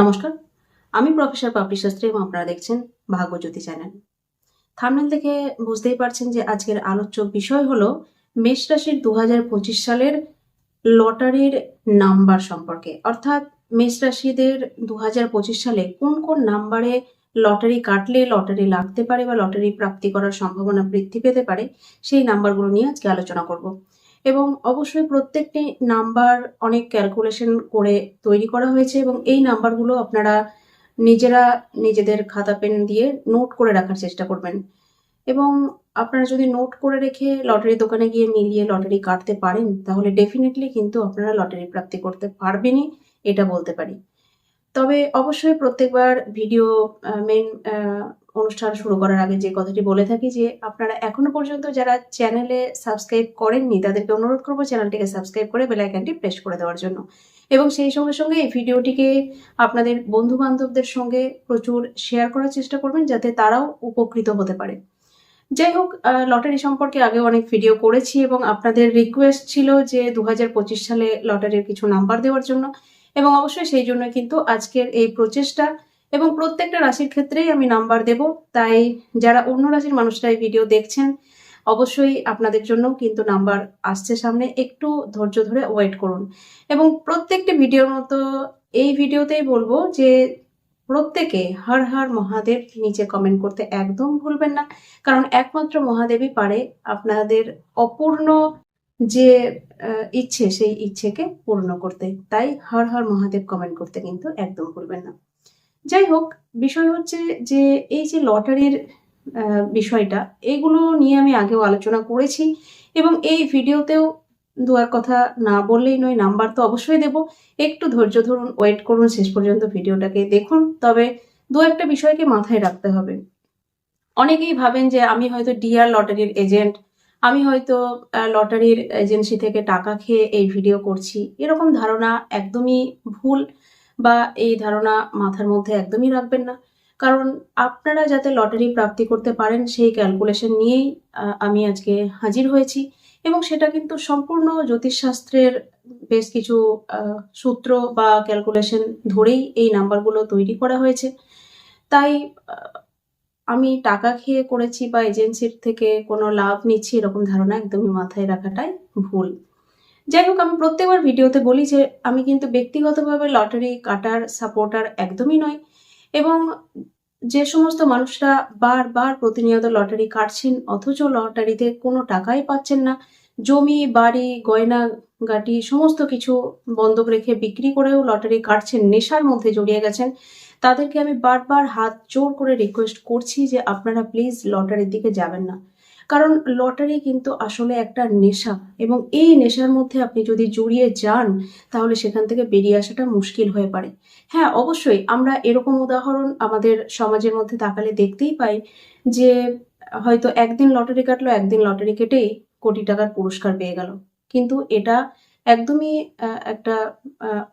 নমস্কার। আমি প্রফেসর পাপড়ি শাস্ত্রী এবং আপনারা দেখছেন ভাগ্যজ্যোতি চ্যানেল। থামনেল থেকে বুঝতেই পারছেন যে আজকের আলোচ্য বিষয় হলো মেষ রাশির দু সালের লটারির নাম্বার সম্পর্কে। অর্থাৎ মেষ রাশিদের দু সালে কোন কোন নাম্বারে লটারি কাটলে লটারি লাগতে পারে বা লটারি প্রাপ্তি করার সম্ভাবনা বৃদ্ধি পেতে পারে, সেই নাম্বারগুলো নিয়ে আজকে আলোচনা করব। এবং অবশ্যই প্রত্যেকটি নাম্বার অনেক ক্যালকুলেশন করে তৈরি করা হয়েছে এবং এই নাম্বারগুলো আপনারা নিজেরা নিজেদের খাতা পেন দিয়ে নোট করে রাখার চেষ্টা করবেন। এবং আপনারা যদি নোট করে রেখে লটারি দোকানে গিয়ে মিলিয়ে লটারি কাটতে পারেন, তাহলে ডেফিনেটলি কিন্তু আপনারা লটারি প্রাপ্তি করতে পারবেনই, এটা বলতে পারি। তবে অবশ্যই প্রত্যেকবার ভিডিও মেন অনুষ্ঠান শুরু করার আগে যে কথাটি বলে থাকি যে আপনারা এখনও পর্যন্ত যারা চ্যানেলে সাবস্ক্রাইব করেননি, তাদেরকে অনুরোধ করব চ্যানেলটিকে সাবস্ক্রাইব করে বেল আইকনটি প্রেস করে দেওয়ার জন্য। এবং সেই সঙ্গে সঙ্গে এই ভিডিওটিকে আপনাদের বন্ধু বান্ধবদের সঙ্গে প্রচুর শেয়ার করার চেষ্টা করবেন যাতে তারাও উপকৃত হতে পারে। যাই হোক লটারি সম্পর্কে আগে অনেক ভিডিও করেছি এবং আপনাদের রিকোয়েস্ট ছিল যে দু হাজার পঁচিশ সালে লটারির কিছু নাম্বার দেওয়ার জন্য। এবং অবশ্যই সেই জন্য কিন্তু আজকের এই প্রচেষ্টা এবং প্রত্যেকটা রাশির ক্ষেত্রেই আমি নাম্বার দেব। তাই যারা অন্য রাশির মানুষরা এই ভিডিও দেখছেন, অবশ্যই আপনাদের জন্য কিন্তু নাম্বার আসছে সামনে। একটু ধৈর্য ধরে ওয়েট করুন। এবং প্রত্যেকটি ভিডিওর মতো এই ভিডিওতেই বলব যে প্রত্যেকে হর হর মহাদেব নিচে কমেন্ট করতে একদম ভুলবেন না। কারণ একমাত্র মহাদেবই পারে আপনাদের অপূর্ণ যে ইচ্ছে, সেই ইচ্ছেকে পূর্ণ করতে। তাই হর হর মহাদেব কমেন্ট করতে কিন্তু একদম ভুলবেন না। যাই হোক, বিষয় হচ্ছে যে, এই যে লটারির বিষয়টা, এগুলো নিয়ে আমি আগেও আলোচনা করেছি এবং এই ভিডিওতেও দু এক কথা না বললেই নয়, নাম্বার তো অবশ্যই দেব। একটু ধৈর্য ধরুন, ওয়েট করুন, শেষ পর্যন্ত ভিডিওটাকে দেখুন। তবে দু একটা বিষয়কে মাথায় রাখতে হবে। অনেকেই ভাবেন যে, আমি হয়তো ডিআর লটারির এজেন্ট আমি হয়তো লটারির এজেন্সি থেকে টাকা খেয়ে এই ভিডিও করছি। এরকম ধারণা একদমই ভুল বা এই ধারণা মাথার মধ্যে একদমই রাখবেন না। কারণ আপনারা যাতে লটারি প্রাপ্তি করতে পারেন, সেই ক্যালকুলেশন নিয়েই আমি আজকে হাজির হয়েছি। এবং সেটা কিন্তু সম্পূর্ণ জ্যোতিষশাস্ত্রের বেশ কিছু সূত্র বা ক্যালকুলেশন ধরেই এই নাম্বারগুলো তৈরি করা হয়েছে। তাই আমি টাকা খেয়ে করেছি বা এজেন্সির থেকে কোনো লাভ নিচ্ছি এরকম ধারণা একদমই মাথায় রাখাটাই ভুল। যাই হোক, আমি প্রত্যেকবার ভিডিওতে বলি যে আমি কিন্তু ব্যক্তিগতভাবে লটারি কাটার সাপোর্টার একদমই নয় এবং যে সমস্ত মানুষরা বারবার প্রতিনিয়ত লটারি কাটছেন অথচ লটারিতে কোনো টাকাই পাচ্ছেন না, জমি, বাড়ি, গয়না গাটি, সমস্ত কিছু বন্ধক রেখে বিক্রি করেও লটারি কাটছেন, নেশার মধ্যে জড়িয়ে গেছেন। তাদেরকে আমি বারবার হাত জোর করে রিকোয়েস্ট করছি যে আপনারা প্লিজ লটারির দিকে যাবেন না। কারণ লটারি কিন্তু আসলে একটা নেশা এবং এই নেশার মধ্যে আপনি যদি জড়িয়ে যান, তাহলে সেখান থেকে বেরিয়ে আসাটা মুশকিল হয়ে পারে। হ্যাঁ অবশ্যই আমরা এরকম উদাহরণ আমাদের সমাজের মধ্যে তাকালে দেখতেই পাই যে হয়তো একদিন লটারি কাটলো, একদিন লটারি কেটেই কোটি টাকার পুরস্কার পেয়ে গেল। কিন্তু এটা একদমই একটা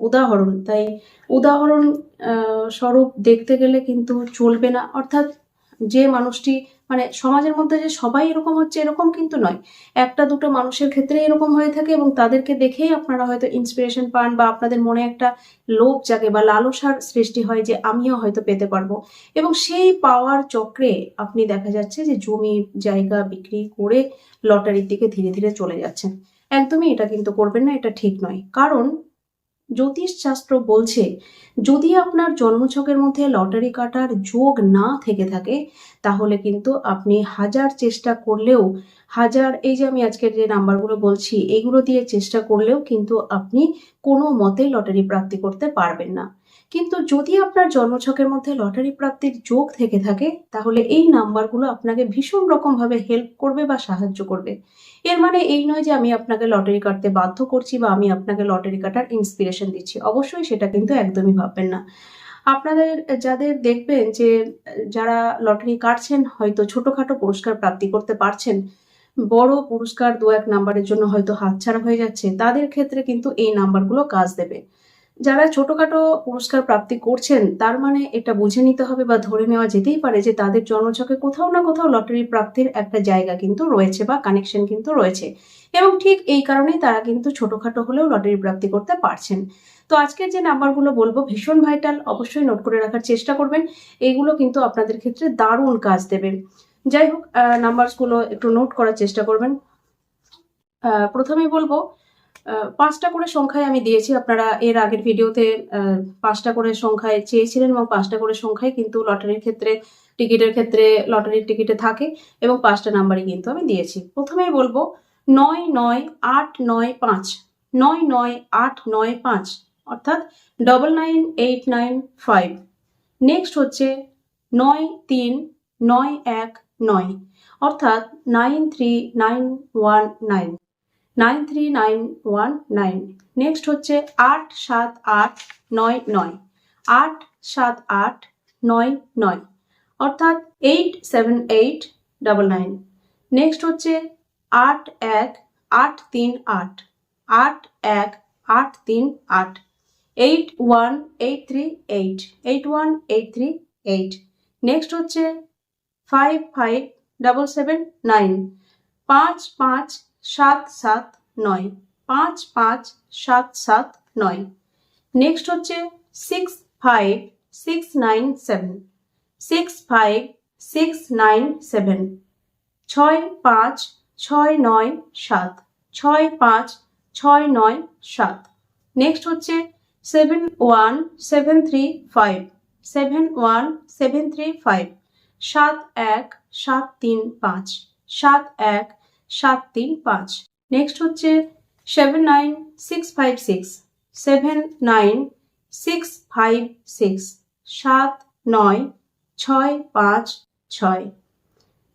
উদাহরণ। তাই উদাহরণ স্বরূপ দেখতে গেলে কিন্তু চলবে না। অর্থাৎ যে মানুষটি মানে সমাজের মধ্যে যে সবাই এরকম হচ্ছে, এরকম কিন্তু নয়। একটা, দুটো মানুষের ক্ষেত্রে এরকম হয়ে থাকে এবং তাদেরকে দেখেই আপনারা হয়তো ইন্সপিরেশন পান বা আপনাদের মনে একটা লোভ জাগে বা লালসার সৃষ্টি হয় যে আমিও হয়তো পেতে পারব। এবং সেই পাওয়ার চক্রে আপনি দেখা যাচ্ছে যে জমি, জায়গা বিক্রি করে লটারির দিকে ধীরে ধীরে চলে যাচ্ছেন। একদমই এটা কিন্তু করবেন না, এটা ঠিক নয়। কারণ জ্যোতিষ শাস্ত্র বলছে, যদি আপনার জন্মছকের মধ্যে লটারি কাটার যোগ না থেকে থাকে, তাহলে কিন্তু আপনি হাজার চেষ্টা করলেও, হাজার, এই যে আমি আজকের যে নাম্বারগুলো বলছি, এগুলো দিয়ে চেষ্টা করলেও কিন্তু আপনি কোনো মতে লটারি প্রাপ্তি করতে পারবেন না। কিন্তু যদি আপনার জন্মছকের মধ্যে লটারি প্রাপ্তির যোগ থেকে থাকে, তাহলে এই নাম্বারগুলো আপনাকে ভীষণ রকমভাবে হেল্প করবে বা সাহায্য করবে। এর মানে এই নয় যে আমি আপনাকে লটারি কাটতে বাধ্য করছি বা আমি আপনাকে লটারি কাটার ইন্সপিরেশন দিচ্ছি। অবশ্যই সেটা কিন্তু একদমই ভাববেন না। আপনাদের, যাদের দেখবেন যে, যারা লটারি কাটছেন, হয়তো ছোটখাটো পুরস্কার প্রাপ্তি করতে পারছেন, বড় পুরস্কার দু এক নাম্বারের জন্য হয়তো হাতছাড়া হয়ে যাচ্ছে, তাদের ক্ষেত্রে কিন্তু এই নাম্বারগুলো কাজ দেবে। যারা ছোটখাটো পুরস্কার প্রাপ্তি করছেন তার মানে এটা বুঝে নিতে হবে বা ধরে নেওয়া যেতেই পারে যে তাদের জন্মছকে কোথাও না কোথাও লটারি প্রাপ্তির একটা জায়গা কিন্তু রয়েছে বা কানেকশন কিন্তু রয়েছে। এবং ঠিক এই কারণেই তারা কিন্তু ছোটখাটো হলেও লটারি প্রাপ্তি করতে পারছেন। তো আজকের যে নাম্বারগুলো বলব ভীষণ ভাইটাল অবশ্যই নোট করে রাখার চেষ্টা করবেন। এইগুলো কিন্তু আপনাদের ক্ষেত্রে দারুণ কাজ দেবে। যাই হোক নাম্বারসগুলো একটু নোট করার চেষ্টা করবেন। আহ, প্রথমেই বলব পাঁচটা করে সংখ্যায় আমি দিয়েছি। আপনারা এর আগের ভিডিওতে পাঁচটা করে সংখ্যায় চেয়েছিলেন এবং পাঁচটা করে সংখ্যায় কিন্তু লটারির ক্ষেত্রে, টিকিটের ক্ষেত্রে লটারির টিকিটে থাকে এবং পাঁচটা নাম্বারই কিন্তু আমি দিয়েছি। প্রথমেই বলব, নয় নয় আট নয় পাঁচ, নয় নয় আট নয় পাঁচ, অর্থাৎ double nine eight nine five next হচ্ছে নয় তিন নয় এক নয়, অর্থাৎ nine three nine one nine nine three nine one nine. Next হচ্ছে আট সাত আট নয় নয়। আট সাত আট নয় নয়। অর্থাৎ eight seven eight double nine. Next হচ্ছে আট এক আট তিন আট। আট এক আট তিন আট। Eight one eight three eight. Eight one eight three eight. Next হচ্ছে five five double seven nine. পাঁচ পাঁচ সাত সাত নয়, পাঁচ পাঁচ সাত সাত নয়। নেক্সট হচ্ছে six five six nine seven six five six nine seven ছয় পাঁচ ছয় নয় সাত, ছয় পাঁচ ছয় নয় সাত। নেক্সট হচ্ছে seven one seven three five seven one seven three five সাত এক সাত তিন পাঁচ, সাত এক সাত তিন পাঁচ। নেক্সট হচ্ছে seven nine six five six seven nine six five six সাত নয় ছয় পাঁচ ছয়।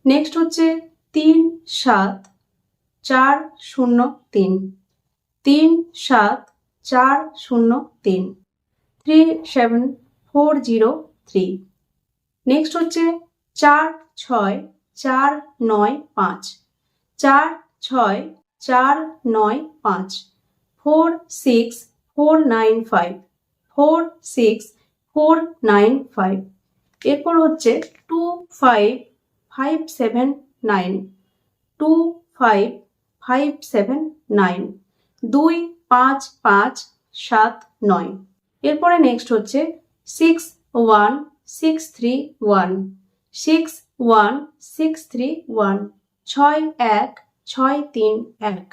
নেক্সট হচ্ছে তিন সাত চার শূন্য তিন তিন সাত চার শূন্য তিন three seven four zero three next হচ্ছে চার ছয় চার নয় পাঁচ। চার ছয় চার নয় পাঁচ, four six four nine five, four six four nine five. এরপর হচ্ছে two five five seven nine, two five five seven nine, দুই পাঁচ পাঁচ সাত নয়। এরপরে নেক্সট হচ্ছে six one six three one, six one six three one. ছয় এক, ছয় তিন এক।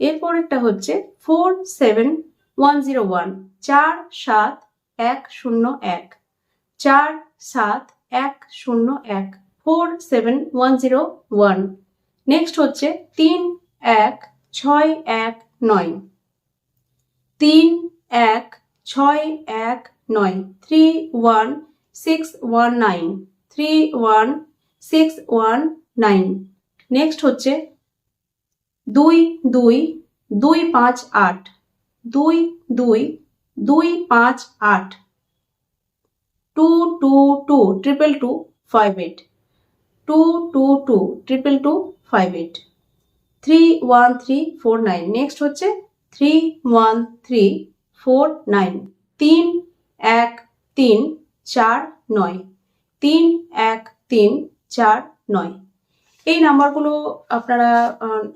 এরপরেরটা হচ্ছে four seven one zero one চার সাত এক শূন্য এক, চার সাত এক শূন্য এক four seven one zero one next হচ্ছে তিন এক ছয় এক নয়, তিন এক ছয় এক নয় three one six one nine three one six one nine next হচ্ছে দুই দুই দুই, পাঁচ, আট। দুই দুই দুই, পাঁচ, আট। Two two two triple two five eight two two two triple two five eight three one three four nine next হচ্ছে three one three four nine তিন, এক, তিন, চার, নয়। তিন, এক, তিন, চার, নয়। এই নাম্বারগুলো আপনারা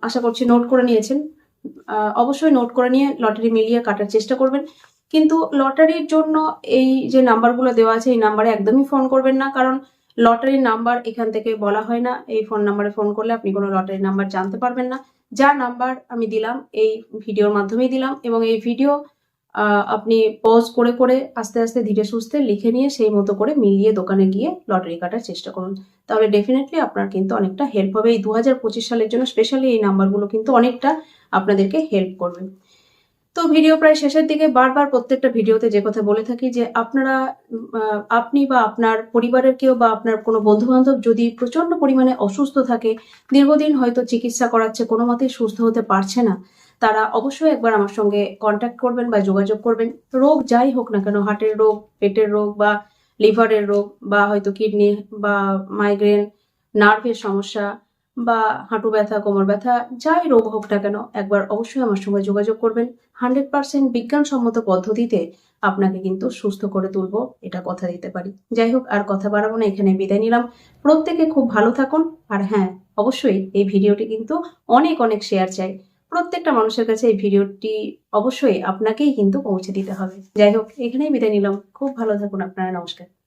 আশা করছি নোট করে নিয়েছেন। অবশ্যই নোট করে নিয়ে লটারি মিলিয়ে কাটার চেষ্টা করবেন। কিন্তু লটারির জন্য এই যে নাম্বারগুলো দেওয়া আছে, এই নাম্বারে একদমই ফোন করবেন না। কারণ লটারির নাম্বার এখান থেকে বলা হয় না। এই ফোন নাম্বারে ফোন করলে আপনি কোনো লটারির নাম্বার জানতে পারবেন না। যা নাম্বার আমি দিলাম, এই ভিডিওর মাধ্যমেই দিলাম এবং এই ভিডিও আপনি পজ করে করে আস্তে আস্তে ধীরে সুস্থে লিখে নিয়ে সেই মতো করে মিলিয়ে দোকানে গিয়ে লটারি কাটার চেষ্টা করুন। তাহলে ডেফিনেটলি আপনার কিন্তু অনেকটা হেল্প হবে। এই দু সালের জন্য স্পেশালি এই নাম্বারগুলো কিন্তু অনেকটা আপনাদেরকে হেল্প করবে। তো ভিডিও প্রায় শেষের দিকে বারবার প্রত্যেকটা ভিডিওতে যে কথা বলে থাকি যে আপনারা আপনি বা আপনার পরিবারের কেউ বা আপনার কোনো বন্ধু বান্ধব যদি প্রচণ্ড পরিমাণে অসুস্থ থাকে, দীর্ঘদিন হয়তো চিকিৎসা করাচ্ছে, কোনো মতেই সুস্থ হতে পারছে না তারা অবশ্যই একবার আমার সঙ্গে কন্ট্যাক্ট করবেন বা যোগাযোগ করবেন। রোগ যাই হোক না কেন হার্টের রোগ, পেটের রোগ বা লিভারের রোগ বা হয়তো কিডনি বা মাইগ্রেন নার্ভের সমস্যা বা হাঁটু ব্যথা, কোমর ব্যথা, যাই রোগ হোক না কেন, একবার অবশ্যই আমার সঙ্গে যোগাযোগ করবেন। হান্ড্রেড পার্সেন্ট বিজ্ঞানসম্মত পদ্ধতিতে আপনাকে কিন্তু সুস্থ করে তুলব, এটা কথা দিতে পারি। যাই হোক, আর কথা বাড়াবো না এখানে বিদায় নিলাম। প্রত্যেকে খুব ভালো থাকুন, আর হ্যাঁ অবশ্যই এই ভিডিওটি কিন্তু অনেক অনেক শেয়ার চাই। প্রত্যেকটা মানুষের কাছে এই ভিডিওটি অবশ্যই আপনাকেই কিন্তু পৌঁছে দিতে হবে। যাই হোক, এখানেই বিদায় নিলাম। খুব ভালো থাকুন আপনারা। নমস্কার।